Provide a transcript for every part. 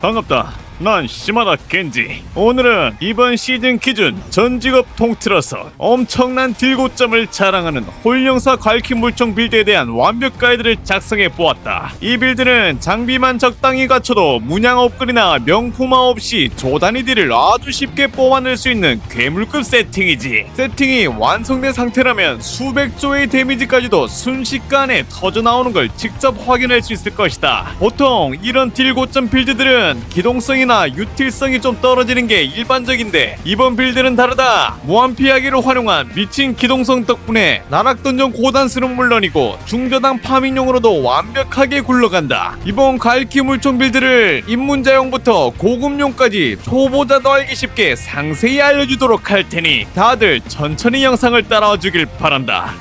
반갑다. 난 시마다 겐지. 오늘은 이번 시즌 기준 전 직업 통틀어서 엄청난 딜고점을 자랑하는 홀령사 갈퀴 물총 빌드에 대한 완벽 가이드를 작성해 보았다. 이 빌드는 장비만 적당히 갖춰도 문양 업글이나 명품화 없이 조단위 딜을 아주 쉽게 뽑아낼 수 있는 괴물급 세팅이지. 세팅이 완성된 상태라면 수백 조의 데미지까지도 순식간에 터져 나오는 걸 직접 확인할 수 있을 것이다. 보통 이런 딜고점 빌드들은 기동성이 나 유틸성이 좀 떨어지는 게 일반적인데 이번 빌드는 다르다. 무한 피하기를 활용한 미친 기동성 덕분에 나락 던전 고단수는 물론이고 중저당 파밍용으로도 완벽하게 굴러간다. 이번 갈키 물총 빌드를 입문자용부터 고급용까지 초보자도 알기 쉽게 상세히 알려주도록 할 테니 다들 천천히 영상을 따라와 주길 바란다.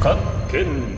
갓겐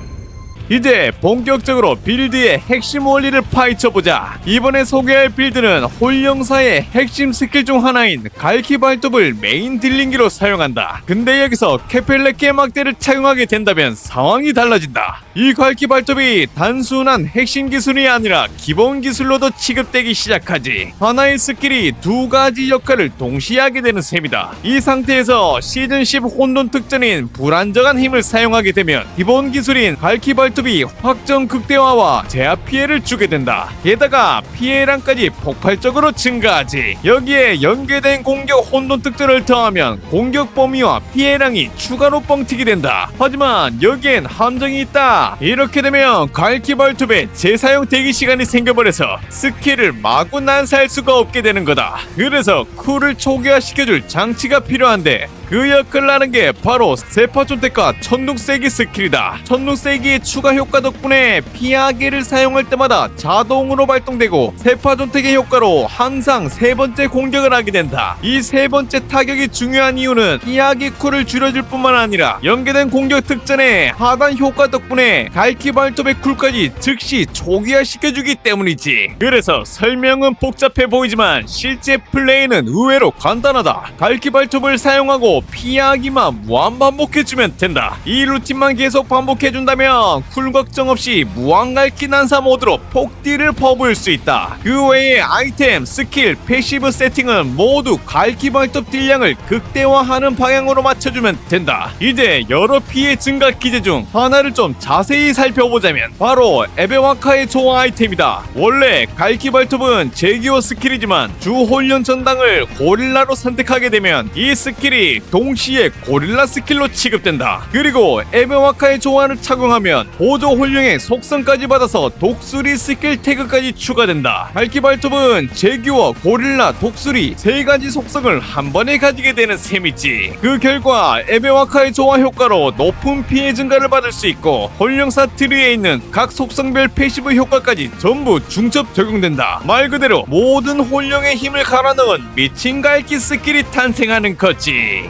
이제 본격적으로 빌드의 핵심 원리를 파헤쳐보자. 이번에 소개할 빌드는 홀영사의 핵심 스킬 중 하나인 갈키 발톱을 메인 딜링기로 사용한다. 근데 여기서 케펠레 깨막대를 착용하게 된다면 상황이 달라진다. 이 갈키 발톱이 단순한 핵심 기술이 아니라 기본 기술로도 취급되기 시작하지. 하나의 스킬이 두 가지 역할을 동시에 하게 되는 셈이다. 이 상태에서 시즌 10 혼돈 특전인 불안정한 힘을 사용하게 되면 기본 기술인 갈키 발톱이 확정 극대화와 제압 피해를 주게 된다. 게다가 피해량까지 폭발적으로 증가하지. 여기에 연계된 공격 혼돈 특전을 더하면 공격 범위와 피해량이 추가로 뻥튀기 된다. 하지만 여기엔 함정이 있다. 이렇게 되면 갈키 발톱에 재사용 대기 시간이 생겨버려서 스킬을 마구 난사할 수가 없게 되는 거다. 그래서 쿨을 초기화시켜줄 장치가 필요한데 그 역할을 하는 게 바로 세파존택과 천둥세기 스킬이다. 천둥세기의 추가 효과 덕분에 피하기를 사용할 때마다 자동으로 발동되고 세파존택의 효과로 항상 세 번째 공격을 하게 된다. 이 세 번째 타격이 중요한 이유는 피하기 쿨을 줄여줄 뿐만 아니라 연계된 공격 특전의 하단 효과 덕분에 갈키 발톱의 쿨까지 즉시 초기화시켜주기 때문이지. 그래서 설명은 복잡해 보이지만 실제 플레이는 의외로 간단하다. 갈키 발톱을 사용하고 피하기만 무한 반복해주면 된다. 이 루틴만 계속 반복해준다면 쿨 걱정 없이 무한 갈키 난사 모드로 폭딜을 퍼부을 수 있다. 그 외에 아이템, 스킬, 패시브 세팅은 모두 갈키 발톱 딜량을 극대화하는 방향으로 맞춰주면 된다. 이제 여러 피해 증가 기제 중 하나를 좀 자세히 살펴보자면 바로 에베와카의 조화 아이템이다. 원래 갈키 발톱은 제기어 스킬이지만 주 홀련 전당을 고릴라로 선택하게 되면 이 스킬이 동시에 고릴라 스킬로 취급된다. 그리고 에베와카의 조화를 착용하면 보조 홀령의 속성까지 받아서 독수리 스킬 태그까지 추가된다. 갈키 발톱은 제기어, 고릴라, 독수리 세 가지 속성을 한 번에 가지게 되는 셈이지. 그 결과 에베와카의 조화 효과로 높은 피해 증가를 받을 수 있고 홀령사 트리에 있는 각 속성별 패시브 효과까지 전부 중첩 적용된다. 말 그대로 모든 홀령의 힘을 갈아넣은 미친 갈기 스킬이 탄생하는 거지.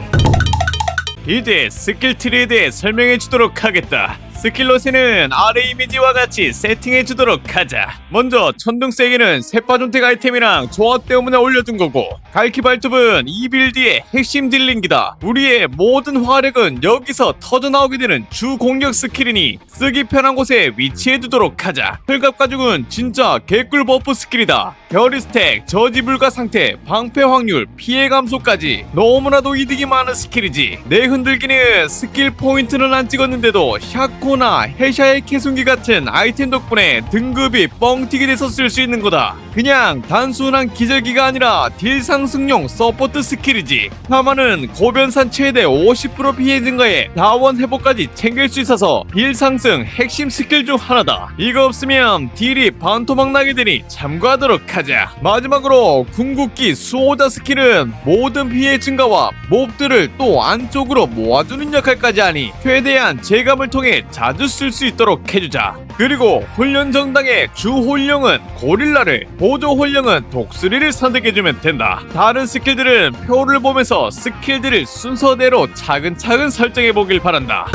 이제 스킬 트리에 대해 설명해 주도록 하겠다. 스킬로세는 아래 이미지와 같이 세팅해 주도록 하자. 먼저 천둥 세기는 세파존택 아이템이랑 조합 때문에 올려둔 거고 갈키 발톱은 이 빌드의 핵심 딜링기다. 우리의 모든 화력은 여기서 터져 나오게 되는 주 공격 스킬이니 쓰기 편한 곳에 위치해 두도록 하자. 혈갑 가죽은 진짜 개꿀 버프 스킬이다. 결의 스택, 저지 불가 상태, 방패 확률, 피해 감소까지 너무나도 이득이 많은 스킬이지. 내 흔들기는 스킬 포인트는 안 찍었는데도 샤코 나 해샤의 캐순기 같은 아이템 덕분에 등급이 뻥튀기 돼서 쓸 수 있는 거다. 그냥 단순한 기절기가 아니라 딜 상승용 서포트 스킬이지. 하마는 고변산 최대 50% 피해 증가에 다원 회복까지 챙길 수 있어서 딜 상승 핵심 스킬 중 하나다. 이거 없으면 딜이 반토막 나게 되니 참고하도록 하자. 마지막으로 궁극기 수호자 스킬은 모든 피해 증가와 몹들을 또 안쪽으로 모아주는 역할까지 하니 최대한 제감을 통해 자주 쓸 수 있도록 해주자. 그리고 훈련 정당의 주 홀령은 고릴라를, 보조 홀령은 독수리를 선택해주면 된다. 다른 스킬들은 표를 보면서 스킬들을 순서대로 차근차근 설정해보길 바란다.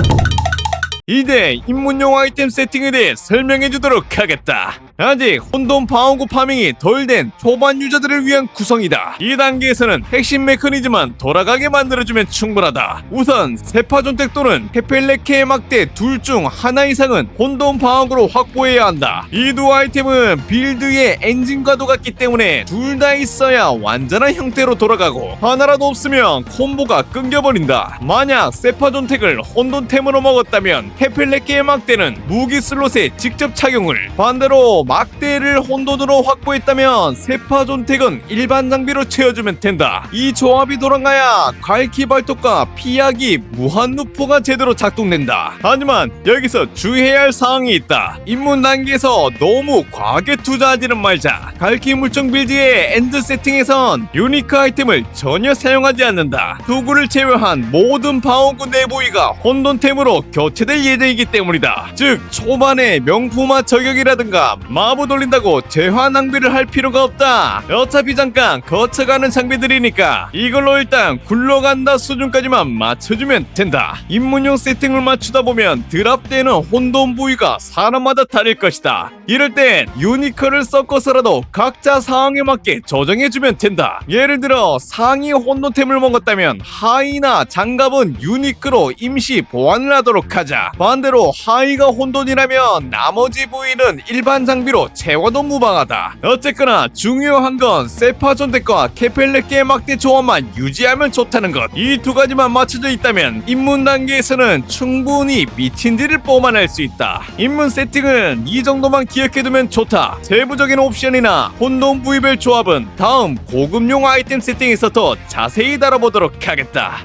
이제 입문용 아이템 세팅에 대해 설명해 주도록 하겠다. 아직 혼돈 방어구 파밍이 덜 된 초반 유저들을 위한 구성이다. 이 단계에서는 핵심 메커니즘만 돌아가게 만들어주면 충분하다. 우선 세파존택 또는 페펠레케의 막대 둘 중 하나 이상은 혼돈 방어구로 확보해야 한다. 이 두 아이템은 빌드의 엔진과도 같기 때문에 둘 다 있어야 완전한 형태로 돌아가고 하나라도 없으면 콤보가 끊겨버린다. 만약 세파존택을 혼돈템으로 먹었다면 페펠레케의 막대는 무기 슬롯에 직접 착용을 반대로 막대를 혼돈으로 확보했다면 세파존택은 일반 장비로 채워주면 된다. 이 조합이 돌아가야 갈키 발톱과 피하기 무한 루프가 제대로 작동된다. 하지만 여기서 주의해야 할 사항이 있다. 입문 단계에서 너무 과하게 투자하지는 말자. 갈키 물총 빌드의 엔드 세팅에선 유니크 아이템을 전혀 사용하지 않는다. 도구를 제외한 모든 방어구 내부위가 혼돈템으로 교체될 예정이기 때문이다. 즉 초반에 명품화 저격이라든가 마부 돌린다고 재화 낭비를 할 필요가 없다. 어차피 잠깐 거쳐가는 장비들이니까 이걸로 일단 굴러간다 수준까지만 맞춰주면 된다. 입문용 세팅을 맞추다 보면 드랍 때는 혼돈 부위가 사람마다 다를 것이다. 이럴 땐 유니크를 섞어서라도 각자 상황에 맞게 조정해주면 된다. 예를 들어 상위 혼돈템을 먹었다면 하이나 장갑은 유니크로 임시 보완을 하도록 하자. 반대로 하이가 혼돈이라면 나머지 부위는 일반 장비 로 채워도 무방하다. 어쨌거나 중요한 건 세파존덱과 케펠레케의 막대 조합만 유지하면 좋다는 것. 이 두 가지만 맞춰져 있다면 입문 단계에서는 충분히 미친 딜을 뽑아낼 수 있다. 입문 세팅은 이 정도만 기억해두면 좋다. 세부적인 옵션이나 혼돈 부위별 조합은 다음 고급용 아이템 세팅에서 더 자세히 다뤄보도록 하겠다.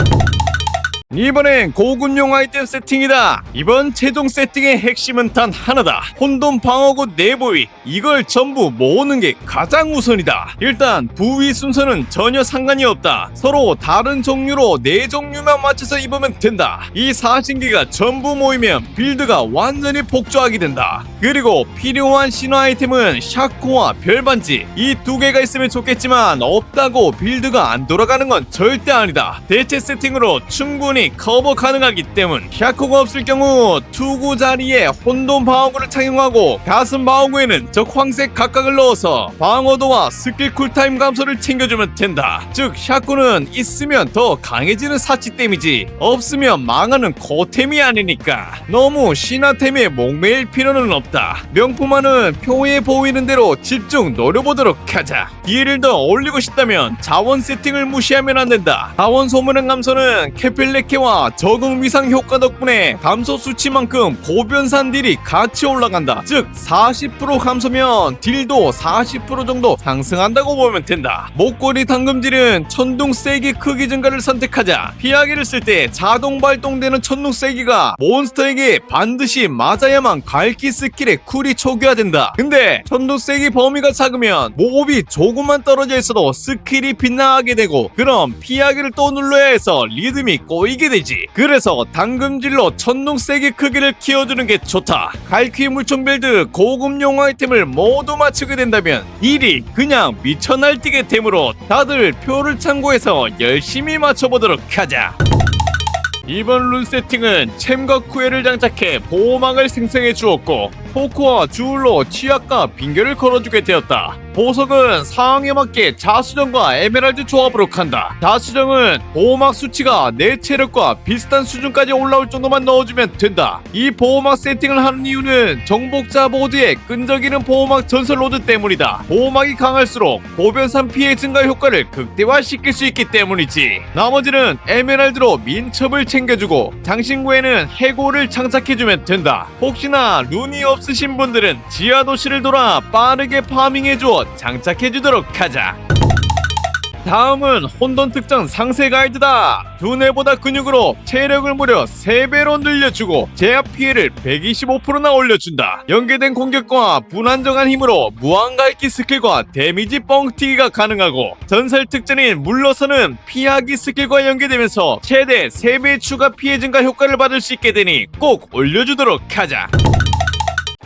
이번엔 고급용 아이템 세팅이다. 이번 최종 세팅의 핵심은 단 하나다. 혼돈 방어구 내부위. 이걸 전부 모으는 게 가장 우선이다. 일단 부위 순서는 전혀 상관이 없다. 서로 다른 종류로 네 종류만 맞춰서 입으면 된다. 이 사신기가 전부 모이면 빌드가 완전히 복조하게 된다. 그리고 필요한 신화 아이템은 샤코와 별반지 이 두 개가 있으면 좋겠지만 없다고 빌드가 안 돌아가는 건 절대 아니다. 대체 세팅으로 충분히 커버 가능하기 때문 샤코가 없을 경우 투구 자리에 혼돈 방어구를 착용하고 가슴 방어구에는 적 황색 각각을 넣어서 방어도와 스킬 쿨타임 감소를 챙겨주면 된다. 즉 샤코는 있으면 더 강해지는 사치템이지 없으면 망하는 고템이 아니니까 너무 신화템에 목매일 필요는 없다. 명품화는 표에 보이는 대로 집중 노려보도록 하자. 딜을 더 올리고 싶다면 자원 세팅을 무시하면 안 된다. 자원 소모량 감소는 케펠레케와 적응 위상 효과 덕분에 감소 수치만큼 고변산 딜이 같이 올라간다. 즉 40% 감소면 딜도 40% 정도 상승한다고 보면 된다. 목걸이 당금질은 천둥 세기 크기 증가를 선택하자. 피하기를 쓸 때 자동 발동되는 천둥 세기가 몬스터에게 반드시 맞아야만 갈기 스킬의 쿨이 초기화된다. 근데 천둥 세기 범위가 작으면 몹이 조금 만 떨어져 있어도 스킬이 빗나가게 되고 그럼 피하기를 또 눌러야 해서 리듬이 꼬이게 되지. 그래서 당금질로 천둥 세기 크기를 키워주는 게 좋다. 갈퀴 물총 빌드 고급용 아이템을 모두 맞추게 된다면 일이 그냥 미쳐 날뛰게 되므로 다들 표를 참고해서 열심히 맞춰보도록 하자. 이번 룬 세팅은 챔과 쿠에를 장착해 보호막을 생성해 주었고 포크와 주울로 치약과 빙결을 걸어주게 되었다. 보석은 상황에 맞게 자수정과 에메랄드 조합으로 간다. 자수정은 보호막 수치가 내 체력과 비슷한 수준까지 올라올 정도만 넣어주면 된다. 이 보호막 세팅을 하는 이유는 정복자 모드의 끈적이는 보호막 전설 로드 때문이다. 보호막이 강할수록 보변산 피해 증가 효과를 극대화시킬 수 있기 때문이지. 나머지는 에메랄드로 민첩을 챙겨주고 장신구에는 해골을 장착해주면 된다. 혹시나 룬이 없으신 분들은 지하 도시를 돌아 빠르게 파밍해주어 장착해 주도록 하자. 다음은 혼돈 특전 상세 가이드다. 두뇌보다 근육으로 체력을 무려 3배로 늘려주고 제압 피해를 125%나 올려준다. 연계된 공격과 불안정한 힘으로 무한갈기 스킬과 데미지 뻥튀기가 가능하고 전설 특전인 물러서는 피하기 스킬과 연계되면서 최대 3배 추가 피해 증가 효과를 받을 수 있게 되니 꼭 올려주도록 하자.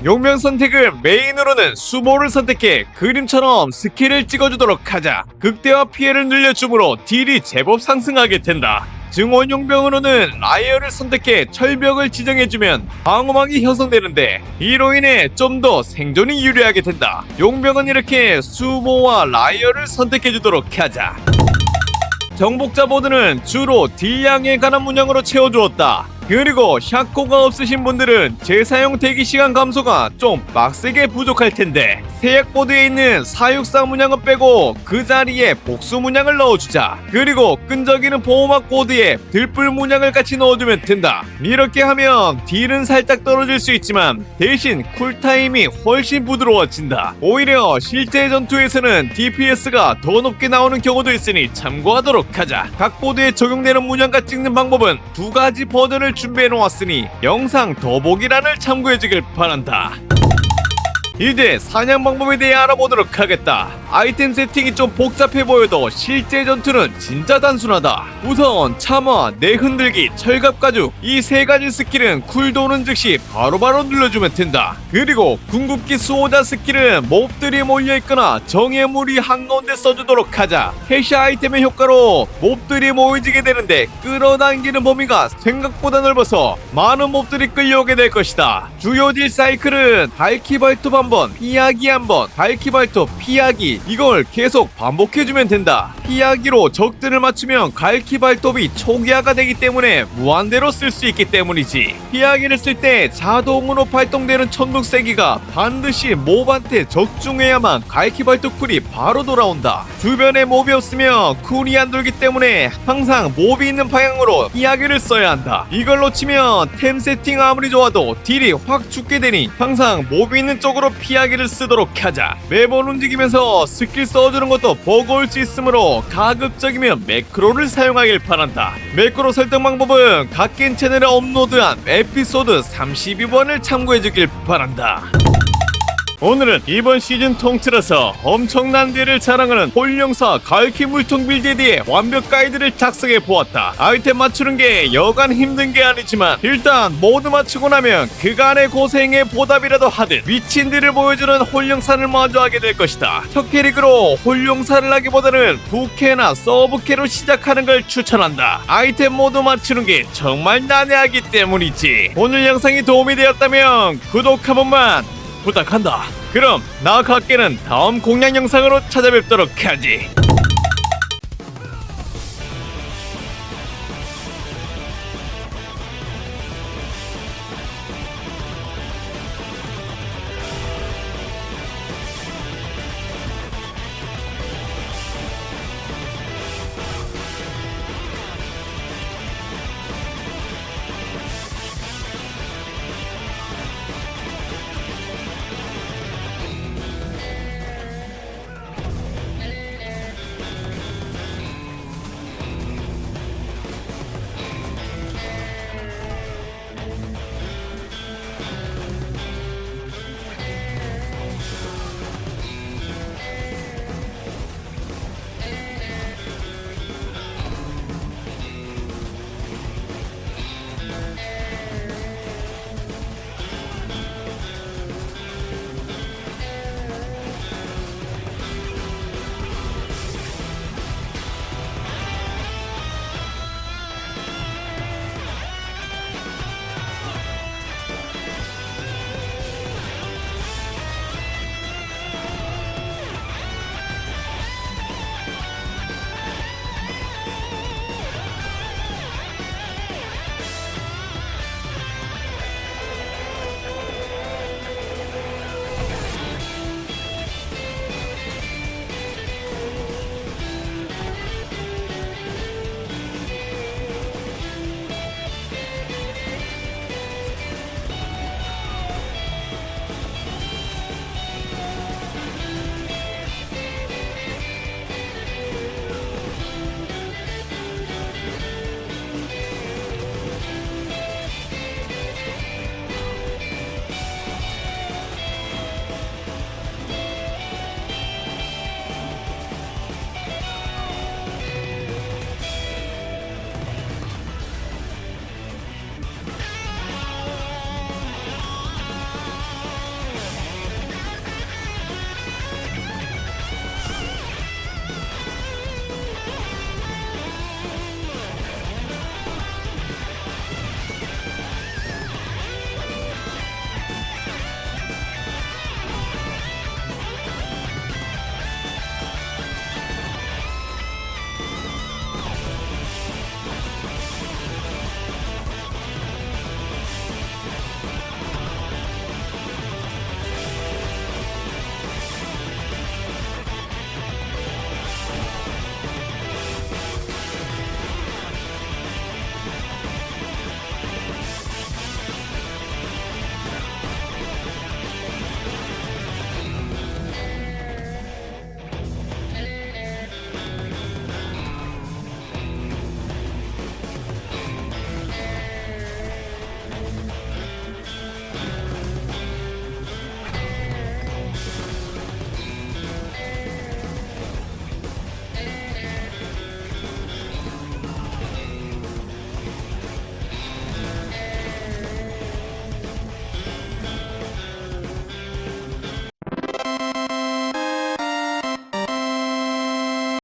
용명 선택을 메인으로는 수모를 선택해 그림처럼 스킬을 찍어주도록 하자. 극대화 피해를 늘려주므로 딜이 제법 상승하게 된다. 증원 용병으로는 라이어를 선택해 철벽을 지정해주면 방어막이 형성되는데 이로 인해 좀 더 생존이 유리하게 된다. 용병은 이렇게 수모와 라이어를 선택해주도록 하자. 정복자 보드는 주로 딜량에 관한 문양으로 채워주었다. 그리고 샤코가 없으신 분들은 재사용 대기 시간 감소가 좀 빡세게 부족할 텐데 세약 보드에 있는 사육상 문양은 빼고 그 자리에 복수 문양을 넣어주자. 그리고 끈적이는 보호막 보드에 들불 문양을 같이 넣어주면 된다. 이렇게 하면 딜은 살짝 떨어질 수 있지만 대신 쿨타임이 훨씬 부드러워진다. 오히려 실제 전투에서는 DPS가 더 높게 나오는 경우도 있으니 참고하도록 하자. 각 보드에 적용되는 문양과 찍는 방법은 두 가지 버전을 준비해 놓았으니 영상 더보기란을 참고해 주길 바란다. 이제 사냥 방법에 대해 알아보도록 하겠다. 아이템 세팅이 좀 복잡해 보여도 실제 전투는 진짜 단순하다. 우선 참화, 내흔들기, 철갑 가죽 이 세 가지 스킬은 쿨도는 즉시 바로바로 눌러주면 된다. 그리고 궁극기 수호자 스킬은 몹들이 몰려있거나 정예물이 한가운데 써주도록 하자. 해시 아이템의 효과로 몹들이 모이지게 되는데 끌어당기는 범위가 생각보다 넓어서 많은 몹들이 끌려오게 될 것이다. 주요 딜 사이클은 발키발톱 한번, 피하기 한번, 발키발톱, 피하기 이걸 계속 반복해주면 된다. 피하기로 적들을 맞추면 갈키발톱이 초기화가 되기 때문에 무한대로 쓸 수 있기 때문이지. 피하기를 쓸 때 자동으로 발동되는 천둥세기가 반드시 몹한테 적중해야만 갈키발톱 쿨이 바로 돌아온다. 주변에 몹이 없으면 쿨이 안 돌기 때문에 항상 몹이 있는 방향으로 피하기를 써야 한다. 이걸 놓치면 템 세팅 아무리 좋아도 딜이 확 죽게 되니 항상 몹이 있는 쪽으로 피하기를 쓰도록 하자. 매번 움직이면서 스킬 써주는 것도 버거울 수 있으므로 가급적이면 매크로를 사용하길 바란다. 매크로 설정 방법은 각긴 채널에 업로드한 에피소드 32번을 참고해주길 바란다. 오늘은 이번 시즌 통틀어서 엄청난 딜을 자랑하는 홀령사 갈키 물통 빌드에 대해 완벽 가이드를 작성해 보았다. 아이템 맞추는 게 여간 힘든 게 아니지만 일단 모두 맞추고 나면 그간의 고생의 보답이라도 하듯 미친 딜을 보여주는 홀령사를 마주하게 될 것이다. 첫 캐릭으로 홀령사를 하기보다는 부캐나 서브캐로 시작하는 걸 추천한다. 아이템 모두 맞추는 게 정말 난해하기 때문이지. 오늘 영상이 도움이 되었다면 구독 한 번만 부탁한다. 그럼 나 각계는 다음 공략 영상으로 찾아뵙도록 하지.